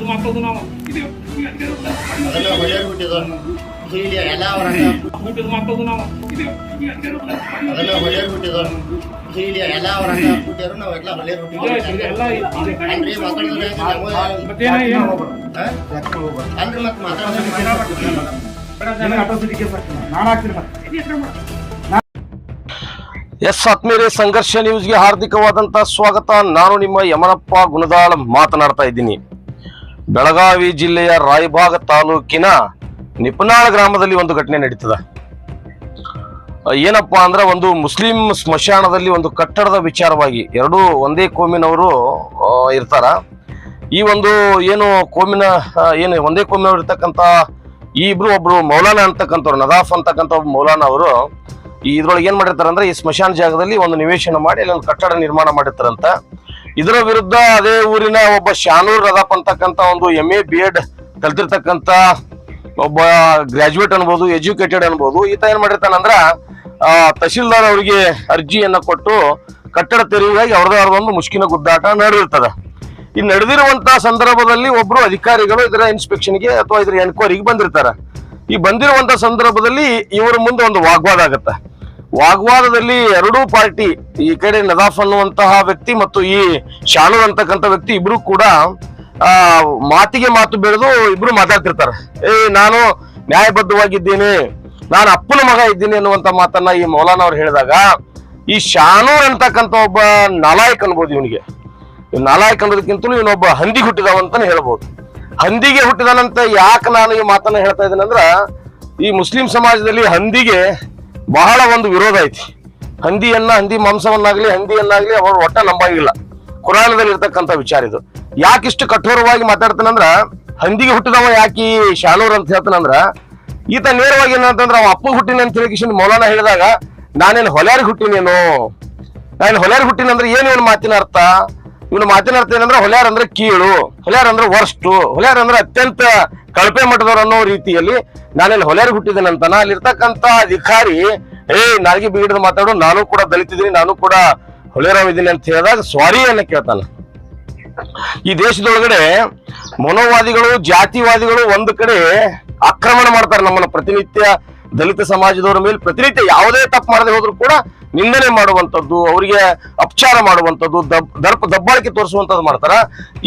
ನಾವು. ಇದು ನಾವು. ಎಸ್ ಆತ್ಮೀಯರೇ ಸಂಘರ್ಷ ನ್ಯೂಸ್ಗೆ ಹಾರ್ದಿಕವಾದಂತಹ ಸ್ವಾಗತ. ನಾನು ನಿಮ್ಮ ಯಮನಪ್ಪ ಗುಣದಾಳ್ ಮಾತನಾಡ್ತಾ ಇದ್ದೀನಿ. ಬೆಳಗಾವಿ ಜಿಲ್ಲೆಯ ರಾಯಭಾಗ ತಾಲೂಕಿನ ನಿಪ್ಪನಾಳ ಗ್ರಾಮದಲ್ಲಿ ಒಂದು ಘಟನೆ ನಡೀತದ. ಏನಪ್ಪಾ ಅಂದ್ರೆ ಒಂದು ಮುಸ್ಲಿಂ ಸ್ಮಶಾನದಲ್ಲಿ ಒಂದು ಕಟ್ಟಡದ ವಿಚಾರವಾಗಿ ಎರಡೂ ಒಂದೇ ಕೋಮಿನವರು ಇರ್ತಾರ. ಈ ಒಂದು ಏನು ಕೋಮಿನ ಏನು ಒಂದೇ ಕೋಮಿನವರು ಇರ್ತಕ್ಕಂಥ ಈ ಇಬ್ರು ಒಬ್ರು ಮೌಲಾನ ಅಂತಕ್ಕಂಥವ್ರು, ನದಾಫ್ ಅಂತಕ್ಕಂಥ ಒಬ್ಬ ಮೌಲಾನ ಅವರು ಇದ್ರೊಳಗೆ ಏನ್ ಮಾಡಿರ್ತಾರೆ ಅಂದ್ರೆ ಈ ಸ್ಮಶಾನ ಜಾಗದಲ್ಲಿ ಒಂದು ನಿವೇಶನ ಮಾಡಿ ಅಲ್ಲಿ ಒಂದು ಕಟ್ಟಡ ನಿರ್ಮಾಣ ಮಾಡಿರ್ತಾರಂತ. ಇದರ ವಿರುದ್ಧ ಅದೇ ಊರಿನ ಒಬ್ಬ ಶಾನೂರ್ ರದಾಪ್ ಅಂತಕ್ಕಂಥ ಒಂದು ಎಂ ಎ ಬಿ ಎಡ್ ಕಲ್ತಿರ್ತಕ್ಕಂಥ ಒಬ್ಬ ಗ್ರಾಜುಯೇಟ್ ಅನ್ಬೋದು ಎಜುಕೇಟೆಡ್ ಅನ್ಬೋದು, ಈತ ಏನ್ ಮಾಡಿರ್ತಾನಂದ್ರ ತಹಶೀಲ್ದಾರ್ ಅವರಿಗೆ ಅರ್ಜಿಯನ್ನ ಕೊಟ್ಟು ಕಟ್ಟಡ ತೆರವಿಗಾಗಿ ಅವ್ರದೇ ಒಂದು ಮುಷ್ಕಿನ ಗುದ್ದಾಟ ನಡೆದಿರ್ತದೆ. ಈ ನಡೆದಿರುವಂತ ಸಂದರ್ಭದಲ್ಲಿ ಒಬ್ರು ಅಧಿಕಾರಿಗಳು ಇದರ ಇನ್ಸ್ಪೆಕ್ಷನ್ಗೆ ಅಥವಾ ಇದರ ಎನ್ಕ್ವೈರಿಗೆ ಬಂದಿರ್ತಾರೆ. ಈ ಬಂದಿರುವಂತ ಸಂದರ್ಭದಲ್ಲಿ ಇವರ ಮುಂದೆ ಒಂದು ವಾಗ್ವಾದ ಆಗತ್ತೆ. ವಾಗ್ವಾದದಲ್ಲಿ ಎರಡೂ ಪಾರ್ಟಿ, ಈ ಕಡೆ ನದಾಫ್ ಅನ್ನುವಂತಹ ವ್ಯಕ್ತಿ ಮತ್ತು ಈ ಶಾನೂರ್ ಅಂತಕ್ಕಂಥ ವ್ಯಕ್ತಿ ಇಬ್ರು ಕೂಡ ಮಾತಿಗೆ ಮಾತು ಬೆಳೆದು ಇಬ್ರು ಮಾತಾಡ್ತಿರ್ತಾರೆ. ಏ, ನಾನು ನ್ಯಾಯಬದ್ಧವಾಗಿದ್ದೀನಿ, ನಾನು ಅಪ್ಪನ ಮಗ ಇದ್ದೀನಿ ಅನ್ನುವಂತ ಮಾತನ್ನ ಈ ಮೌಲಾನ ಅವ್ರು ಹೇಳಿದಾಗ, ಈ ಶಾನೂರ್ ಅಂತಕ್ಕಂಥ ಒಬ್ಬ ನಾಲಾಯಕ್ ಅನ್ಬೋದು ಇವನಿಗೆ. ನಾಲಾಯಕ್ ಅನ್ನೋದಕ್ಕಿಂತಲೂ ಇವನೊಬ್ಬ ಹಂದಿ ಹುಟ್ಟಿದವ ಅಂತಾನೆ ಹೇಳ್ಬೋದು. ಹಂದಿಗೆ ಹುಟ್ಟಿದನಂತ ಯಾಕೆ ನಾನು ಈ ಮಾತನ್ನ ಹೇಳ್ತಾ ಇದ್ದೇನೆಂದ್ರ ಈ ಮುಸ್ಲಿಂ ಸಮಾಜದಲ್ಲಿ ಹಂದಿಗೆ ಬಹಳ ಒಂದು ವಿರೋಧ ಐತಿ. ಹಂದಿಯನ್ನ ಹಂದಿ ಮಾಂಸವನ್ನಾಗ್ಲಿ, ಹಂದಿಯನ್ನಾಗ್ಲಿ ಅವರು ಒಟ್ಟ ನಂಬಂಗಿಲ್ಲ. ಕುರಾನದಲ್ಲಿ ಇರ್ತಕ್ಕಂಥ ವಿಚಾರ ಇದು. ಯಾಕಿಷ್ಟು ಕಠೋರವಾಗಿ ಮಾತಾಡ್ತಾನಂದ್ರ ಹಂದಿಗೆ ಹುಟ್ಟಿದವ ಯಾಕೆ ಶಾನೂರ್ ಅಂತ ಹೇಳ್ತಾನಂದ್ರ ಈತ ನೇರವಾಗಿ ಏನಂತಂದ್ರ ಅವ ಅಪ್ಪ ಹುಟ್ಟಿನ ಅಂತ ಹೇಳಿ ಮೌಲಾನ ಹೇಳಿದಾಗ, ನಾನೇನು ಹೊಲ್ಯಾರಿಗೆ ಹುಟ್ಟಿನೇನು? ನಾನು ಹೊಲ್ಯಾರ್ ಹುಟ್ಟಿನ ಅಂದ್ರೆ ಏನು ಇವನ್ ಮಾತಿನ ಅರ್ಥ? ಇವನು ಮಾತಿನ ಅರ್ಥ ಏನಂದ್ರೆ ಹೊಲ್ಯಾರ್ ಅಂದ್ರೆ ಕೀಳು, ಹೊಲ್ಯಾರ್ ಅಂದ್ರೆ ವರ್ಸ್ಟು, ಹೊಲ್ಯಾರ್ ಅಂದ್ರೆ ಅತ್ಯಂತ ಕಳಪೆ ಮಟ್ಟದವ್ರು ಅನ್ನೋ ರೀತಿಯಲ್ಲಿ ನಾನೇನು ಹೊಲ್ಯಾರ್ ಅಲ್ಲಿ ಅಲ್ಲಿರ್ತಕ್ಕಂತ ಅಧಿಕಾರಿ, ಏ, ನಾಲ್ಗೆ ಬಿಗಿಡಿದ ಮಾತಾಡು, ನಾನು ಕೂಡ ದಲಿತಿದ್ದೀನಿ, ನಾನು ಕೂಡ ಹೊಲೇರಾವಿದ್ದೀನಿ ಅಂತ ಹೇಳಿದಾಗ ಸಾರಿ ಅನ್ನ ಕೇಳ್ತಾನ. ಈ ದೇಶದೊಳಗಡೆ ಮನೋವಾದಿಗಳು, ಜಾತಿವಾದಿಗಳು ಒಂದು ಕಡೆ ಆಕ್ರಮಣ ಮಾಡ್ತಾರೆ ನಮ್ಮನ್ನ ಪ್ರತಿನಿತ್ಯ. ದಲಿತ ಸಮಾಜದವರ ಮೇಲೆ ಪ್ರತಿನಿತ್ಯ ಯಾವುದೇ ತಪ್ಪು ಮಾಡದೆ ಹೋದ್ರು ಕೂಡ ನಿಂದನೆ ಮಾಡುವಂಥದ್ದು, ಅವರಿಗೆ ಅಪಚಾರ ಮಾಡುವಂಥದ್ದು ದರ್ಪ ದಬ್ಬಾಳಿಕೆ ತೋರಿಸುವಂಥದ್ದು ಮಾಡ್ತಾರ.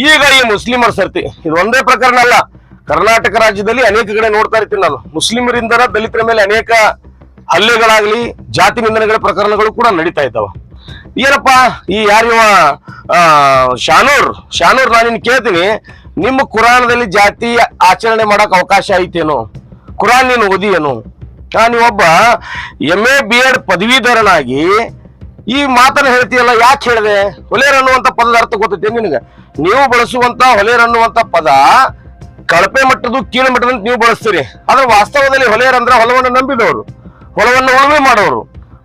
ಈಗ ಈ ಮುಸ್ಲಿಮರ ಸರ್ತಿ, ಇದು ಒಂದೇ ಪ್ರಕರಣ ಅಲ್ಲ. ಕರ್ನಾಟಕ ರಾಜ್ಯದಲ್ಲಿ ಅನೇಕ ಕಡೆ ನೋಡ್ತಾ ಇರ್ತೀನಿ ನಾನು. ಮುಸ್ಲಿಮರಿಂದ ದಲಿತರ ಮೇಲೆ ಅನೇಕ ಹಲ್ಲೆಗಳಾಗಲಿ, ಜಾತಿ ನಿಂದನೆಗಳ ಪ್ರಕರಣಗಳು ಕೂಡ ನಡೀತಾ ಇದ್ದಾವ. ಏನಪ್ಪ, ಈ ಯಾರಿವ ಶಾನೂರ್ ಶಾನೂರ್ ನಾನು ನಿನ್ ಕೇಳ್ತೀನಿ. ನಿಮ್ಮ ಕುರಾನದಲ್ಲಿ ಜಾತಿ ಆಚರಣೆ ಮಾಡಕ್ ಅವಕಾಶ ಐತೇನು? ಕುರಾನ್ ನೀನು ಓದಿಯೇನು? ನೀವೊಬ್ಬ ಎಂ ಎ ಬಿ ಎಡ್ ಪದವೀಧರನಾಗಿ ಈ ಮಾತನ್ನ ಹೇಳ್ತೀಯಲ್ಲ, ಯಾಕೆ ಹೇಳಿದೆ? ಹೊಲೇರ್ ಅನ್ನುವಂತ ಪದದ ಅರ್ಥ ಗೊತ್ತೈತೆ ನಿನಗೆ? ನೀವು ಬಳಸುವಂತ ಹೊಲೇರ್ ಅನ್ನುವಂತ ಪದ ಕಳಪೆ ಮಟ್ಟದ್ದು ಕೀಳು ಮಟ್ಟದ ನೀವು ಬಳಸ್ತೀರಿ. ಆದ್ರೆ ವಾಸ್ತವದಲ್ಲಿ ಹೊಲೆಯರ್ ಅಂದ್ರೆ ಹೊಲವನ್ನು ನಂಬಿದವರು, ಹೊಲವನ್ನು ಉಳುಮೆ ಮಾಡೋರು,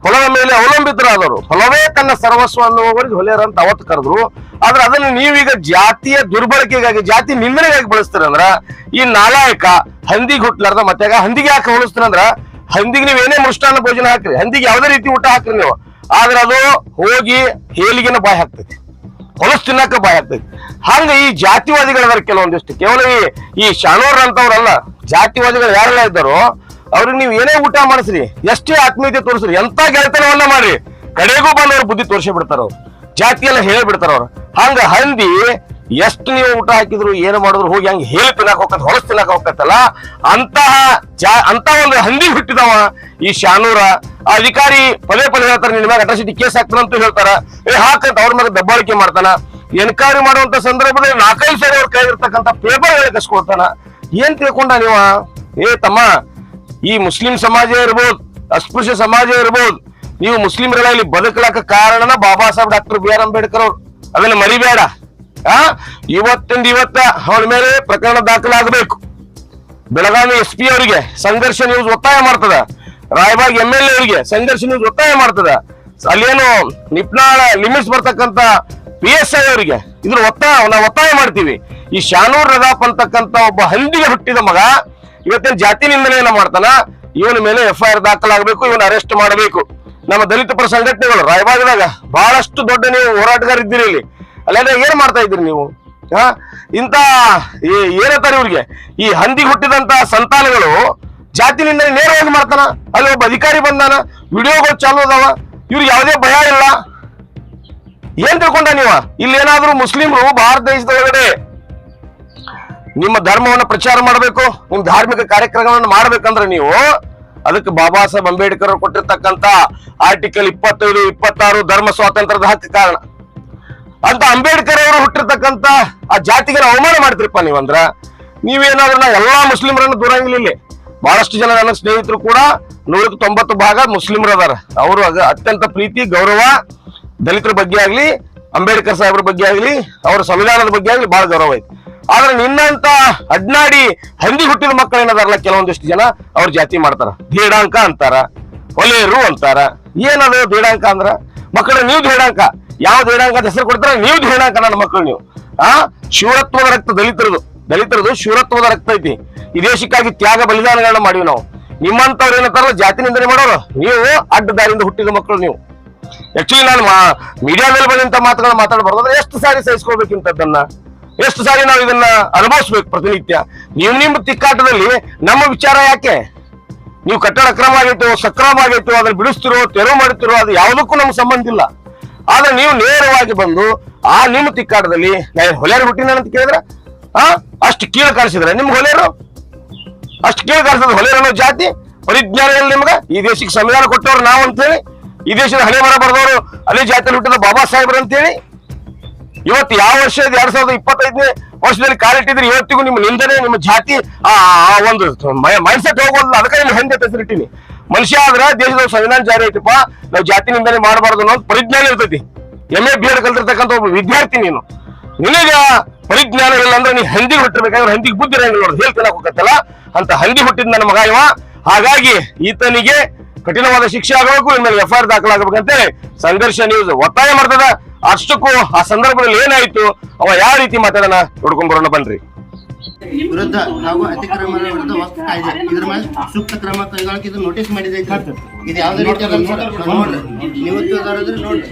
ಹೊಲದ ಮೇಲೆ ಅವಲಂಬಿತರಾದವರು. ಹೊಲವೇ ತನ್ನ ಸರ್ವಸ್ವ ಅನ್ನುವವರಿಗೆ ಹೊಲೆಯರ್ ಅಂತ ಅವತ್ತು ಕರೆದ್ರು. ಆದ್ರೆ ಅದನ್ನು ನೀವೀಗ ಜಾತಿಯ ದುರ್ಬಳಕೆಗಾಗಿ, ಜಾತಿ ನಿಂದನೆಗಾಗಿ ಬಳಸ್ತೀರ ಅಂದ್ರ, ಈ ನಾಲಾಯಕ ಹಂದಿ ಹುಟ್ಲಾರ್ದ ಮತ್ತೆ ಹಂದಿಗೆ ಯಾಕೆ ಹೋಲಿಸ್ತೀರಂದ್ರ ಹಂದಿಗೆ ನೀವು ಏನೇ ಮೃಷ್ಟಾನ್ನ ಭೋಜನ ಹಾಕ್ರಿ, ಹಂದಿಗೆ ಯಾವುದೇ ರೀತಿ ಊಟ ಹಾಕ್ರಿ ನೀವು. ಆದ್ರೆ ಅದು ಹೋಗಿ ಹೇಲಿಗೆನ ಬಾಯಿ ಹಾಕ್ತೈತಿ. ಹೊಲಸು ತಿನ್ನಕ ಭಯ ಆಗ್ತೈತಿ ಹಂಗ ಈ ಜಾತಿವಾದಿಗಳದಾರ ಕೆಲವೊಂದಿಷ್ಟು, ಕೇವಲ ಈ ಶಾನೂರ್ ಅಂತವ್ರಲ್ಲ, ಜಾತಿವಾದಿಗಳು ಯಾರೆಲ್ಲ ಇದ್ದಾರೋ, ಅವ್ರಿಗೆ ನೀವು ಏನೇ ಊಟ ಮಾಡಿಸ್ರಿ, ಎಷ್ಟೇ ಆತ್ಮೀಯತೆ ತೋರಿಸ್ರಿ ಎಂತ ಗೆಳೆತನವನ್ನ ಮಾಡ್ರಿ, ಕಡೆಗೂ ಬಂದವ್ರ ಬುದ್ಧಿ ತೋರಿಸಿ ಬಿಡ್ತಾರ ಅವ್ರು ಜಾತಿ ಎಲ್ಲ ಹೇಳಿ ಬಿಡ್ತಾರ ಅವ್ರು ಹಂಗ ಹಂದಿ ಎಷ್ಟು ನೀವು ಊಟ ಹಾಕಿದ್ರು, ಏನು ಮಾಡಿದ್ರು, ಹೋಗಿ ಹಂಗೆ ಹೇಳಿ ತಿನ್ನಕ್ ಹೋಗತ್ ಹೊಲಸ್ ತಿನ್ನಕ್ ಹೋಗತ್ತಲ್ಲ, ಅಂತಹ ಜಾ ಅಂತ ಒಂದು ಹಂದಿ ಹುಟ್ಟಿದವ ಈ ಶಾನೂರ. ಅಧಿಕಾರಿ ಪದೇ ಪದೇ ಹೇಳ್ತಾರೆ, ನಿನ್ನ ಮ್ಯಾಗ ಅಟ್ರಾಸಿಟಿ ಕೇಸ್ ಹಾಕ್ತಾರಂತ ಹೇಳ್ತಾರ. ಏ ಹಾಕಂತ ಅವ್ರ ಮ್ಯಾಗ ದಬ್ಬಾಳಿಕೆ ಮಾಡ್ತಾನ. ಎನ್ಕ್ವೈರಿ ಮಾಡುವಂತ ಸಂದರ್ಭದಲ್ಲಿ ನಾಲ್ಕೈದು ಸಾವಿರ ಅವ್ರ ಕೈಗಿರ್ತಕ್ಕಂಥ ಪೇಪರ್ ಹೇಳಿ ಕಸ್ಕೊಳ್ತಾನ ಏನ್ ತಿಳ್ಕೊಂಡ ನೀವ? ಏ, ತಮ್ಮ, ಈ ಮುಸ್ಲಿಂ ಸಮಾಜ ಇರ್ಬೋದು, ಅಸ್ಪೃಶ್ಯ ಸಮಾಜ ಇರ್ಬೋದು, ನೀವು ಮುಸ್ಲಿಮರೆಲ್ಲ ಇಲ್ಲಿ ಬದುಕಲಾಕ ಕಾರಣನ Baba Saheb doctor B R Ambedkar ಅವ್ರು. ಅದನ್ನ ಮರಿಬೇಡ. ಆ? ಇವತ್ತಿಂದ ಇವತ್ತ ಅವನ ಮೇಲೆ ಪ್ರಕರಣ ದಾಖಲಾಗಬೇಕು. ಬೆಳಗಾವಿ ಎಸ್ ಪಿ ಅವರಿಗೆ ಸಂಘರ್ಷ ನ್ಯೂಸ್ ಒತ್ತಾಯ ಮಾಡ್ತದ. ರಾಯಬಾಗ್ ಎಂ ಎಲ್ ಎ ಅವರಿಗೆ ಸಂಘರ್ಷ ನ್ಯೂಸ್ ಒತ್ತಾಯ ಮಾಡ್ತದ. ಅಲ್ಲೇನು ನಿಪ್ನಾಳ ಲಿಮಿಟ್ಸ್ ಬರ್ತಕ್ಕಂತ ಪಿ ಎಸ್ ಐ ಅವರಿಗೆ ಇದ್ರ ಒತ್ತಾಯ ನಾವು ಒತ್ತಾಯ ಮಾಡ್ತೀವಿ. ಈ ಶಾನೂರ್ ರದಾಪ್ ಅಂತಕ್ಕಂತ ಒಬ್ಬ ಹಂದಿಗೆ ಹುಟ್ಟಿದ ಮಗ ಇವತ್ತಿನ ಜಾತಿ ನಿಂದನೆಯನ್ನ ಮಾಡ್ತಾನ? ಇವನ ಮೇಲೆ ಎಫ್ ಐ ಆರ್ ದಾಖಲಾಗಬೇಕು ಇವನ್ ಅರೆಸ್ಟ್ ಮಾಡಬೇಕು. ನಮ್ಮ ದಲಿತ ಪರ ಸಂಘಟನೆಗಳು ರಾಯಬಾಗದಾಗ ಬಹಳಷ್ಟು ದೊಡ್ಡ ನೀವು ಹೋರಾಟಗಾರ ಇದ್ದೀರಿ ಇಲ್ಲಿ. ಅಲ್ಲಾಂದ್ರೆ ಏನ್ ಮಾಡ್ತಾ ಇದ್ದೀರಿ ನೀವು? ಹ? ಇಂತ ಏನಂತಾರೆ ಇವ್ರಿಗೆ? ಈ ಹಂದಿ ಹುಟ್ಟಿದಂತ ಸಂತಾನಗಳು ಜಾತಿನಿಂದ ನೇರವಾಗಿ ಮಾಡ್ತಾನ. ಅಲ್ಲಿ ಒಬ್ಬ ಅಧಿಕಾರಿ ಬಂದಾನ. ವಿಡಿಯೋಗಳು ಚಾಲು ಅದಾವ. ಇವ್ರಿಗೆ ಯಾವುದೇ ಭಯ ಇಲ್ಲ. ಏನ್ ತಿಳ್ಕೊಂಡ ನೀವ? ಇಲ್ಲಿ ಏನಾದ್ರು ಮುಸ್ಲಿಮ್ರು ಭಾರತ ದೇಶದೊಳಗಡೆ ನಿಮ್ಮ ಧರ್ಮವನ್ನು ಪ್ರಚಾರ ಮಾಡಬೇಕು ನಿಮ್ ಧಾರ್ಮಿಕ ಕಾರ್ಯಕ್ರಮವನ್ನು ಮಾಡ್ಬೇಕಂದ್ರೆ ನೀವು ಅದಕ್ಕೆ ಬಾಬಾ ಸಾಹೇಬ್ ಅಂಬೇಡ್ಕರ್ ಕೊಟ್ಟಿರ್ತಕ್ಕಂತ ಆರ್ಟಿಕಲ್ ಇಪ್ಪತ್ತೈದು, ಇಪ್ಪತ್ತಾರು ಧರ್ಮ ಸ್ವಾತಂತ್ರ್ಯದ ಹಕ್ಕು ಕಾರಣ. ಅಂಬೇಡ್ಕರ್ ಅವರು ಹುಟ್ಟಿರ್ತಕ್ಕಂತ ಆ ಜಾತಿಗೆ ಅವಮಾನ ಮಾಡ್ತೀರಪ್ಪ ನೀವಂದ್ರ ನೀವೇನಾದ್ರೂ ನಾ ಎಲ್ಲಾ ಮುಸ್ಲಿಮರನ್ನು ದೂರಂಗಿಲ್ಲ ಇಲ್ಲಿ ಬಹಳಷ್ಟು ಜನ ನನ್ನ ಸ್ನೇಹಿತರು ಕೂಡ ನೂರಕ್ಕೆ ತೊಂಬತ್ತು ಭಾಗ ಮುಸ್ಲಿಮರು ಅದಾರ ಅವರು ಅತ್ಯಂತ ಪ್ರೀತಿ, ಗೌರವ, ದಲಿತರ ಬಗ್ಗೆ ಆಗ್ಲಿ, ಅಂಬೇಡ್ಕರ್ ಸಾಹೇಬ್ರ ಬಗ್ಗೆ ಆಗ್ಲಿ, ಅವರ ಸಂವಿಧಾನದ ಬಗ್ಗೆ ಆಗ್ಲಿ ಬಹಳ ಗೌರವ ಐತಿ. ಆದ್ರೆ ನಿನ್ನಂತ ಅಡ್ನಾಡಿ ಹಂದಿ ಹುಟ್ಟಿದ ಮಕ್ಕಳು ಏನದಾರಲ್ಲ ಕೆಲವೊಂದಿಷ್ಟು ಜನ ಅವ್ರ ಜಾತಿ ಮಾಡ್ತಾರ. ಧೀಡಾಂಕ ಅಂತಾರ ಒಲೆಯರು ಅಂತಾರ. ಏನದ ಧೀಡಾಂಕ ಅಂದ್ರ? ಮಕ್ಕಳ ನೀವು ಧೀಡಾಂಕ. ಯಾವ ಅಂತ ಹೆಸರು ಕೊಡ್ತಾರೆ? ನೀವು ಧೀಡಾಂಕ ನನ್ನ ಮಕ್ಕಳು ನೀವು. ಆ? ಶೂರತ್ವದ ರಕ್ತ ದಲಿತರದು. ದಲಿತರದು ಶೂರತ್ವದ ರಕ್ತ ಐತಿ. ಈ ದೇಶಕ್ಕಾಗಿ ತ್ಯಾಗ ಬಲಿದಾನಗಳನ್ನ ಮಾಡಿವಿ ನಾವು. ನಿಮ್ಮಂತವ್ರು ಏನಂತಾರಲ್ಲ ಜಾತಿ ನಿಂದನೆ ಮಾಡೋರು. ನೀವು ಅಡ್ಡ ದಾರಿಯಿಂದ ಹುಟ್ಟಿದ ಮಕ್ಕಳು ನೀವು. ಆಕ್ಚುಲಿ ನಾನು ಮೀಡಿಯಾದಲ್ಲಿ ಬಂದಂತ ಮಾತುಗಳನ್ನ ಮಾತಾಡಬಾರ್ದು. ಎಷ್ಟು ಸಾರಿ ಸಹಿಸ್ಕೊಳ್ಬೇಕಿಂತದ್ದನ್ನ ಎಷ್ಟು ಸಾರಿ ನಾವು ಇದನ್ನ ಅನುಭವಿಸ್ಬೇಕು ಪ್ರತಿನಿತ್ಯ? ನೀವು ನಿಮ್ಮ ತಿಕ್ಕಾಟದಲ್ಲಿ ನಮ್ಮ ವಿಚಾರ ಯಾಕೆ? ನೀವು ಕಟ್ಟಡ ಅಕ್ರಮ ಆಗೈತೋ, ಸಕ್ರಮ ಆಗೈತೋ, ಅದನ್ನ ಬಿಡಿಸ್ತಿರೋ, ತೆರವು ಮಾಡ್ತಿರೋ ಅದು ಯಾವುದಕ್ಕೂ ನಮ್ಗೆ ಸಂಬಂಧ ಇಲ್ಲ. ಆದ್ರೆ ನೀವು ನೇರವಾಗಿ ಬಂದು ಆ ನಿಮ್ಮ ತಿಕ್ಕಾಟದಲ್ಲಿ ನಾನು ಹೊಲೆಯರು ಹುಟ್ಟಿನ ಅಂತ ಕೇಳಿದ್ರ? ಆ? ಅಷ್ಟು ಕೀಳು ಕಾಣಿಸಿದ್ರೆ ನಿಮ್ಗೆ ಹೊಲೆಯರು? ಅಷ್ಟು ಕೀಳು ಕಾಣಿಸಿದ್ರೆ ಹೊಲೆಯರು ಅನ್ನೋ ಜಾತಿ? ಪರಿಜ್ಞಾನ ಇಲ್ಲ ನಿಮ್ಗ? ಈ ದೇಶಕ್ಕೆ ಸಂವಿಧಾನ ಕೊಟ್ಟವ್ರು ನಾವು ಅಂತ ಹೇಳಿ ಈ ದೇಶದ ಹಳೆ ಮರ ಬರೆದವರು ಅದೇ ಜಾತಿಯಲ್ಲಿ ಹುಟ್ಟಿದ ಬಾಬಾ ಸಾಹೇಬ್ರು ಅಂತ ಹೇಳಿ ಇವತ್ತು ಯಾವ ವರ್ಷ ಎರಡ್ ಸಾವಿರದ ಇಪ್ಪತ್ತೈದನೇ ವರ್ಷದಲ್ಲಿ ಕಾಲಿಟ್ಟಿದ್ರೆ ಇವತ್ತಿಗೂ ನಿಮ್ಮ ನಿಂದನೆ, ನಿಮ್ಮ ಜಾತಿ, ಆ ಒಂದು ಮೈಂಡ್ ಸೆಟ್ ಅದಕ್ಕೆ ನಿಮ್ಮ ಹೆಂಗೆ ಹೆಸರಿಟ್ಟಿನಿ. ಮನುಷ್ಯ ಆದ್ರೆ ದೇಶದ ಸಂವಿಧಾನ ಜಾರಿ ಐತಿಪ್ಪ, ನಾವು ಜಾತಿ ನಿಂದನೆ ಮಾಡಬಾರ್ದು ಅನ್ನೋ ಪರಿಜ್ಞಾನ ಇರ್ತೈತಿ. ಎಂ ಎ ಬಿ ಎಡ್ ಕಲ್ತಿರ್ತಕ್ಕಂಥ ಒಬ್ಬ ವಿದ್ಯಾರ್ಥಿ ನೀನು. ನಿನಗ ಪರಿಜ್ಞಾನ ಇಲ್ಲ ಅಂದ್ರೆ ನೀ ಹಂದಿ ಹುಟ್ಟಿರ್ಬೇಕಂದ್ರೆ ಹಂದಿಗೆ ಬುದ್ಧಿ ಇರಂಗಿಲ್ಲ ನೋಡು, ಹೇಳ್ತಾನೆ ಹೋಗತ್ತಲ್ಲ ಅಂತ ಹಂದಿ ಹುಟ್ಟಿದ ನನ್ನ ಮಗ ಇವ. ಹಾಗಾಗಿ ಈತನಿಗೆ ಕಠಿಣವಾದ ಶಿಕ್ಷೆ ಆಗಬೇಕು ಇನ್ಮೇಲೆ ಎಫ್ ಐ ಆರ್ ದಾಖಲಾಗಬೇಕಂತೇಳಿ ಸಂಘರ್ಷ ನ್ಯೂಸ್ ಒತ್ತಾಯ ಮಾಡ್ತದ. ಅಷ್ಟಕ್ಕೂ ಆ ಸಂದರ್ಭದಲ್ಲಿ ಏನಾಯ್ತು, ಅವ ಯಾವ ರೀತಿ ಮಾತಾಡೋಣ ನೋಡ್ಕೊಂಡ್ ಬರೋಣ ಬನ್ರಿ. ವಿರುದ್ಧ ಹಾಗೂ ಅತಿಕ್ರಮಣ ವಿರುದ್ಧ ವಸ್ತು ಕಾಯ್ದೆ ಇದ್ರ ಮೇಲೆ ಸೂಕ್ತ ಕ್ರಮ ಕೈಗೊಳ್ಳಕ್ಕೆ ಇದು ನೋಟಿಸ್ ಮಾಡಿದೆ ಇದು ಯಾವ್ದೇ ರೀತಿ ಅಲ್ಲ ಸರ್ ನೋಡ್ರಿ. ನೀವು ನೋಡ್ರಿ.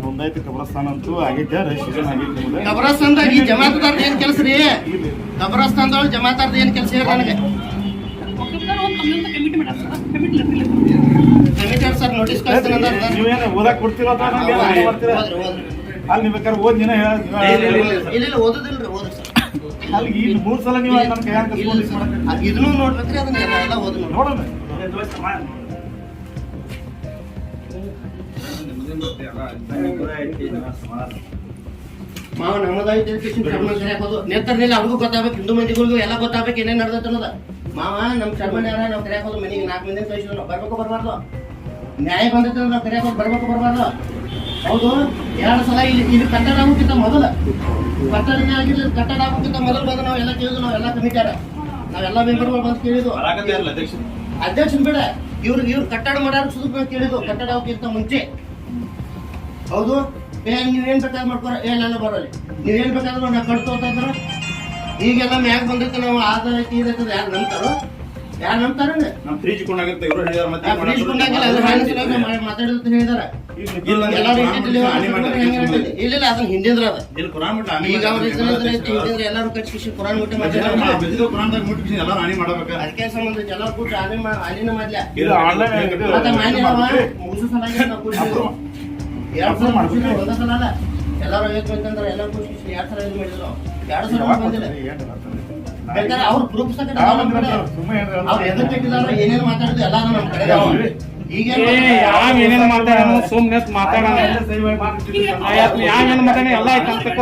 ನೋಂದಾಯಿತ. ಕಬ್ರಸ್ತಾನ ಅಂತೂ ಆಗೈತೆ ರಿಜಿಸ್ಟ್ರೇಷನ್ ಆಗೈತೆ ಕಬ್ರಸ್ತಾನ್ದಾಗ ಈ ಜಮಾತಾರ್ದ ಏನ್ ಕೆಲಸ ರೀ? ಕಬ್ರಸ್ತಾನ್ದೊಳಗೆ ಜಮಾತಾರ್ದ ಏನ್ ಕೆಲಸ ಹೇಳಿ ನನಗೆ? ಕಮಿಟರ್ ಸರ್ ನೋಟಿಸ್ ಕಳಿಸ್ತೀನಿ ಅಂದಾರ. ನೀವೇನು ಓದಕ್ ಕೊಡ್ತೀರೋ ಅಥವಾ ಅಲ್ಲಿ ಬೇಕಾದ್ರೆ ಓದ್ ದಿನ ಹೇಳ ಇಲ್ಲ ಇಲ್ಲ ಓದೋದಿಲ್ರಿ ಓದ್ರಿ. ಸರ್ ಅಲ್ಲಿ ಈ ಮೂರ್ ಸಲ ನೀವು ಇದನ್ನೂ ನೋಡ್ಬೇಕ್ರಿ ಅದನ್ನ ಎಲ್ಲ ಎಲ್ಲ ಓದ್ ನೋಡಿ ನೋಡೋಣ. ಮಾವ ನಮ್ಮದಾಗಿ ಎಜುಕೇಶನ್ ಚರ್ಮನ್ ಹೋದು ನೇತರದಲ್ಲಿ ಅವ್ರಿಗೂ ಗೊತ್ತಾಗಬೇಕು ಹಿಂದೂ ಮಂದಿಗಳಿಗೂ ಎಲ್ಲ ಗೊತ್ತಾಗ್ಬೇಕು ಏನೇನ್ ನಡೆದೈತೆ ಅನ್ನೋದ. ಮಾವ ನಮ್ಮ ಚರ್ಮನ್ ಯಾರ ನಾವು ಕರೆಯಾಕ ಹೋದು ಮನೆಗೆ ನಾಲ್ಕು ಮಂದಿ ಕಳಿಸಿದ್ರು ನಾವು ಬರ್ಬೇಕು ಬರ್ಬಾರ್ದು. ನ್ಯಾಯ ಬಂದೈತೆ ಅಂದ್ರೆ ನಾವು ಕರೆಯಾಕ ಬರ್ಬೇಕು ಬರ್ಬಾರ್ದು? ಹೌದು ಎರಡು ಸಲ ಇಲ್ಲಿ ಇದು ಕಟ್ಟಡ ಆಗೋಕ್ಕಿಂತ ಮೊದಲು. ಕಟ್ಟಡ ಆಗಿಲ್ಲ ಕಟ್ಟಡ ಆಗೋಕ್ಕಿಂತ ಮೊದಲು ಬಂದು ನಾವು ಎಲ್ಲ ಕೇಳಿದ್ವಿ ನಾವು ಎಲ್ಲ ಕಮಿಟ್ಯಾರ. ನಾವೆಲ್ಲ ಮೆಂಬರ್ಗಳು ಬಂದು ಕೇಳಿದ್ವು ಅಧ್ಯಕ್ಷನ್ ಬೇಡ. ಇವ್ರು ಇವ್ರು ಕಟ್ಟಡ ಮಾಡಾರ ಸುದ್ದಿ ಕೇಳಿದ್ದು ಕಟ್ಟಡ ಆಗೋಕ್ಕಿಂತ ಮುಂಚೆ. ಹೌದು? ಏ ನೀವೇನ್ ಬೇಕಾದ್ರೆ ಮಾಡ್ಕೊರ. ಏನೆಲ್ಲ ಬರೋಲ್ಲ. ನೀವೇನ್ ಬೇಕಾದ್ರೆ ನಾ ಕಟ್ತೋತಂದ್ರ ಈಗೆಲ್ಲ ಮ್ಯಾಗ ಬಂದೈತೆ ನಾವು. ಆದ ಐತಿ ಯಾರು ನಂಬ್ತಾರೋ ಯಾರು ನಂಬ್ತಾರ ನಮ್ ಫ್ರೀಜ್ ಇವರು ಮತ್ತೆ ಹೇಳಿದಾರ. ಇಲ್ಲ ಅಂದ್ರೆ ಹಾನಿ ಅದನ್ನ ಹಿಂದಿಂದ್ರ ಅದ. ಇಲ್ಲಿ ಕುರಾನ್ ಹಾನಿ ಈಗ ಅವ್ರ ಹಿಂದಿಂದ್ರ ಎಲ್ಲಾರು ಕುರಾನ್ ಮುಟ್ಟಿ ಎಲ್ಲ ಮಾಡ್ತಾರೆ ಬಿದ್ದು ಕುರಾನ್ದಾಗ ಮುಟ್ಟಿ ಎಲ್ಲಾರು ಹಾನಿ ಮಾಡ್ಬೇಕು. ಅದಕ್ಕೆ ಸಂಬಂಧ ಎಲ್ಲಾರು ಕೂತು ಆನೆ ಮಾ ಆನಿನ ಮಾಡ್ಲ. ಇಲ್ಲ ಆನ್ಲೈನ್ ಮೂರು ಸಲ ನಾವು ಸಲ ಮಾಡ್ಸಿದ್ರು, ಒಂದೇ ಸಲ ಅಲ್ಲ. ಎಲ್ಲಾರು ಅಂತಂದ್ರೆ ಎಲ್ಲ ಇದು ಮಾಡಿದ್ರು? ಎರಡು ಬಂದಿಲ್ಲ? ಬೇಕಾದ್ರೆ ಅವ್ರ ಯಾವ ಅವ್ರು? ಕಟ್ಟಿದಾರ ಏನೇನ್ ಮಾತಾಡಿದ್ರು ಎಲ್ಲ ನಮ್ಮ ಕಡೆ ಅದಾವ. ಈಗ ಏ ಯಾವ ಏನೇನ್ ಮಾತಾಡೋಣ ಸುಮ್ನೆ ಮಾತಾಡೋಣ ಯಾವ ಏನ್ ಮಾತಾಡ ಎಲ್ಲ ಆಯ್ತು ಅಂತ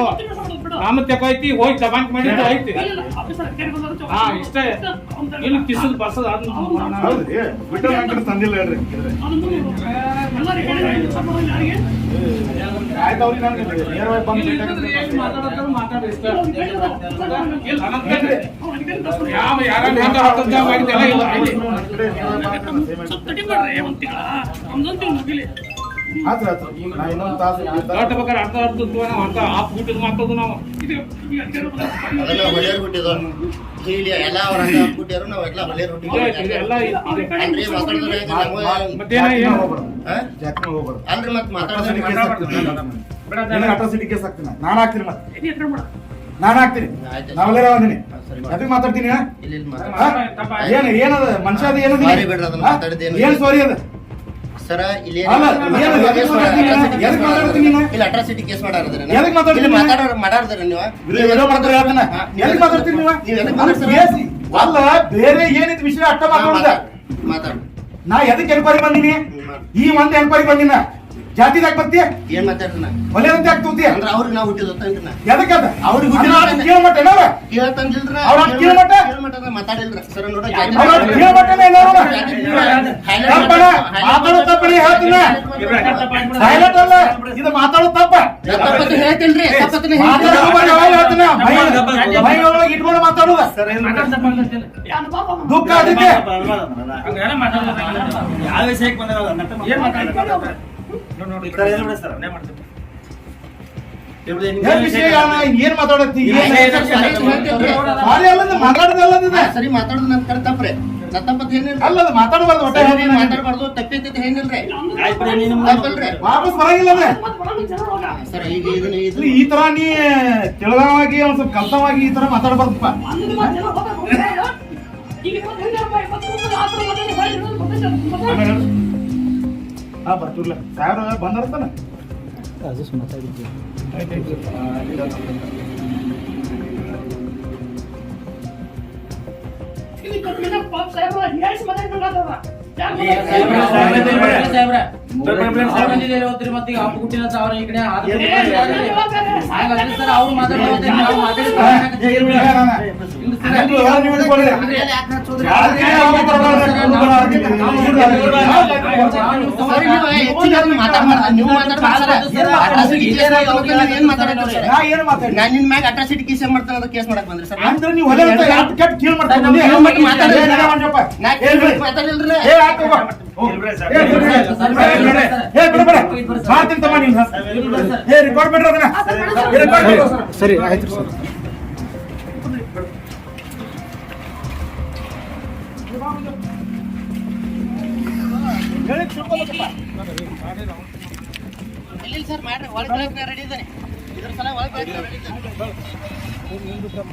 ತಕೋ ನಾಮ ತಕೋ ಐತಿ ಹೋಗಿ ದಬಾಂಕ್ ಮಾಡಿದ್ದು ಐತಿ. ಹಾ ಇಷ್ಟೇ. ಇಲ್ಲಿ ಕಿಸದ್ ಬರ್ಸದ ತಂದಿಲ್ಲ ಹೇಳ್ರಿ ಯಾವ ಯಾರ ಮಾಡಿದ್ದೆಲ್ಲ ಇಲ್ಲ. ಇಲ್ಲಿ. ಆತ್ರ ಆತ್ರ. ನಾ ಇನ್ನೊಂದು ತಾಸು ದೊಡ್ಡ ಬೇಕಾದ್ರೆ ಅರ್ಧ ಅರ್ಧ ಅಂತ ಆ ಫೂಟದ ಮಾತದು ನಾವು. ಇದು ಅದೆಲ್ಲ ಹೊಡೆಯರ್ ಬಿಟ್ಟಿದ್ರು ಇಲ್ಲಿ ಎಲ್ಲ ಅವ್ರ ನಾವು ಹೊಲೆ ರೊಟ್ಟಿ ಇದೆ, ಇದೆ, ಎಲ್ಲ ಇದೆ. ಅಲ್ರಿ ಮಾತಾಡಿದ್ರೆ ಹೆಂಗೆ ನಮ್ಗೆ- ಏನು? ಹಾ? ಅಲ್ರಿ ಮತ್ ಮಾತಾಡಿದ್ರೆ ಅಟ್ರಾಸಿಟಿ ಕೇಸ್ ಹಾಕ್ತೀನಿ ನಿನಗೆ ಅಟ್ರಾಸಿಟಿ ಕೇಸ್ ಹಾಕ್ತೀನಿ ನಾನು. ಹಾಕ್ತೀನಿ ಮತ್ತೆ. ನಾನು ಹಾಕ್ತೀನಿ. ನಾವೆಲ್ಲರ ಬಂದಿನಿ ಸರಿ ಅದಕ್ಕೆ ಮಾತಾಡ್ತೀನಿ? ಏನ್ ಏನದ? ಮನುಷ್ಯ ಅದ ಏನದ ಸಾರಿ ಬಿಡ್ರಿ ಅದನ್ನ ಮಾತಾಡಿದ್ದೇನು? ಏನ್ ಸಾರಿ ಅದ? ಸರ ಇಲ್ಲಿ ಅಟ್ರಾಸಿಟಿ ಕೇಸ್ ಮಾಡಾರದ್ರಿ. ಎದಕ್ ಮಾತಾಡ್ತೀನಿ? ಮಾತಾಡೋರು ಮಾಡಾರ್ದ್ರಿ ನೀವು? ಮಾಡ್ತಾರೆ ಎದಕ್ ಮಾತಾಡ್ತೀನಿ ಎದಕ್ ಅಲ್ಲ ಬೇರೆ ಏನಿದ್ ವಿಷಯ ಮಾತಾಡು ನಾ ಎದಕ್ ಎನ್ಕ್ವೈರಿ ಬಂದಿನಿ? ಈ ಒಂದ್ ಎನ್ಕ್ವೈರಿ ಬಂದಿನ? ಜಾತಿದಾಗ ಬರ್ತೀಯ? ಏನ್ ಮಾತಾಡ್ತಾನ? ಒಲೆ ಅಂತ ಆಗ್ತೂತಿ ಅಂದ್ರೆ ಅವ್ರಿಗೆ ನಾವು ಹುಟ್ಟಿದ ಗೊತ್ತಾಯ್ತನ ಎದಕ್ಕದ ಅವ್ರಿಗೆ ಹುಟ್ಟಿದ ಏನವ್ರ? ಕೇಳ್ತಂದಿಲ್ರ ಅವ್ರ ಕೇಳ್ಮಟ್ಟ? ಸರ್ ನೋಡ? ಮಾತಾಡೋ ಯಾವ ವಿಷಯಕ್ಕೆ ಬಂದಿರೋದು ಏನ್ ಮಾತಾಡ್ತಾರೆ? ಏನ್ ವಿಷಯ ಯಾಣ? ಏನ್ ಮಾತಾಡತ್ತಿ? ಏನ್ ಸಾರಿ ಅಲ್ಲದ ಮಾತಾಡದಲ್ಲದ ಸರಿ ಮಾತಾಡೋದು ನನ್ ಕರೆ ತಪ್ಪ್ರಿ. ಅಲ್ಲ ಮಾತಾಡಬಾರ್ದು ಒಟ್ಟ ಮಾತಾಡ್ಬಾರ್ದು ಏನಿಲ್ರಿ? ವಾಪಸ್ ಬರಂಗಿಲ್ಲ ಅದ. ಸರ್ ಈಗ ಇದನ್ನ ಇದು ಇದು ಈ ತರ ನೀ ತಿಳಿದವಾಗಿ ಒಂದ್ ಸ್ವಲ್ಪ ಕಲ್ತವಾಗಿ ಈ ತರ ಮಾತಾಡಬಾರ್ದಪ್ಪ. ಹಾ ಬರ್ತಿರ್ಲ ಸಾವಿರ ಬಂದಿರ್ತಾನ ಅದು ನೀವು ಹೆಚ್ಚಿಗೆ ಅದನ್ನ ಮಾತಾಡ್ಬಾರ್ದು. ನೀವು ಮಾತಾಡ್ಬಾರ್ದು ಸರ್. ಅಟ್ರಾಸಿಟಿ ಕೇಸ್ ಮಾಡ್ಬೇಕು ಅಂದ್ರೆ ಏನ್ ಮಾತಾಡೋದು ಸರ್? ಏನು ನಾನ್ ಮ್ಯಾಗ ಅಟ್ರಾಸಿಟಿ ಕೇಸ್ ಮಾಡ್ತಾನೆ ಅದ ಕೇಸ್ ಮಾಡಕ್ ಬಂದ್ರಿ ಸರ್. ಮಾತಾಡಿಲ್ರಿ ಏ, ಆಯ್ತು ಬಾ. ಹೋಗು. ಏ, ಬಿಡು, ಬಿಡು. ಏ, ಬಿಡು, ಬಿಡು. ಮಾಡ್ತೀನಿ ತಮ್ಮ ನೀನು. ಏ, ರೆಕಾರ್ಡ್ ಬಿಡ್ರಿ ಅದನ್ನ. ಏ, ರೆಕಾರ್ಡ್ ಬಿಡು. ಸರಿ ಆಯ್ತು ಸರ್ ಹೇಳಿ ತಿಳ್ಕೊಬೇಕಪ್ಪ. ಇಲ್ಲ ಸರ್ ಮಾಡ್ರಿ ಒಳಗೆ ರೆಡಿ ಇದ್ದಾನೆ ಇದ್ರ ಸಲ ಒಳಗೆ ರೆಡಿ ಇದ್ದಾನೆ